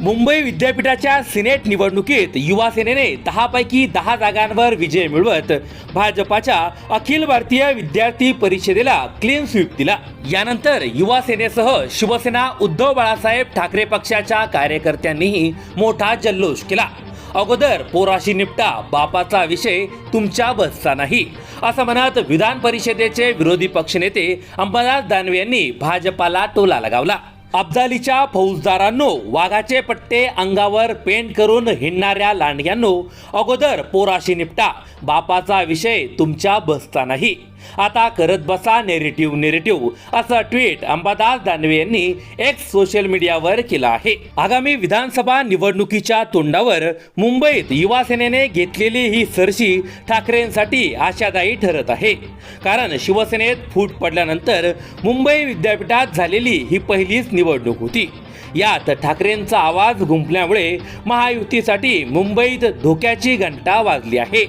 मुंबई विद्यापीठाच्या सिनेट निवडणुकीत युवासेनेने दहापैकी दहा जागांवर विजय मिळवत भाजपाच्या अखिल भारतीय विद्यार्थी परिषदेला क्लीन स्वीप दिला. यानंतर युवासेनेसह शिवसेना उद्धव बाळासाहेब ठाकरे पक्षाच्या कार्यकर्त्यांनीही मोठा जल्लोष केला. अगोदर पोराशी निपटा बापाचा विषय तुमच्या बसचा नाही असं म्हणत विधान परिषदेचे विरोधी पक्षनेते अंबादास दानवे यांनी भाजपाला टोला लगावला. अब्दालीच्या फौजदारांनो वाघाचे पट्टे अंगावर पेंट करून हिंडणाऱ्या लांडग्यांनो अगोदर पोराशी निपटा. बापाचा विषय तुमच्या बसचा नाही आता करत बसा नेरेटिव्ह नेरेटिव्ह असं ट्विट अंबादास दानवे यांनी एक सोशल मीडियावर केलं आहे. आगामी विधानसभा निवडणुकीच्या तोंडावर मुंबईत युवा सेनेने घेतलेली ही सरशी ठाकरेंसाठी आशादायी ठरत आहे. कारण शिवसेनेत फूट पडल्यानंतर मुंबई विद्यापीठात झालेली ही पहिलीच निवडणूक होती. यात ठाकरेंचा आवाज गुंपल्यामुळे महायुतीसाठी मुंबईत धोक्याची घंटा वाजली आहे.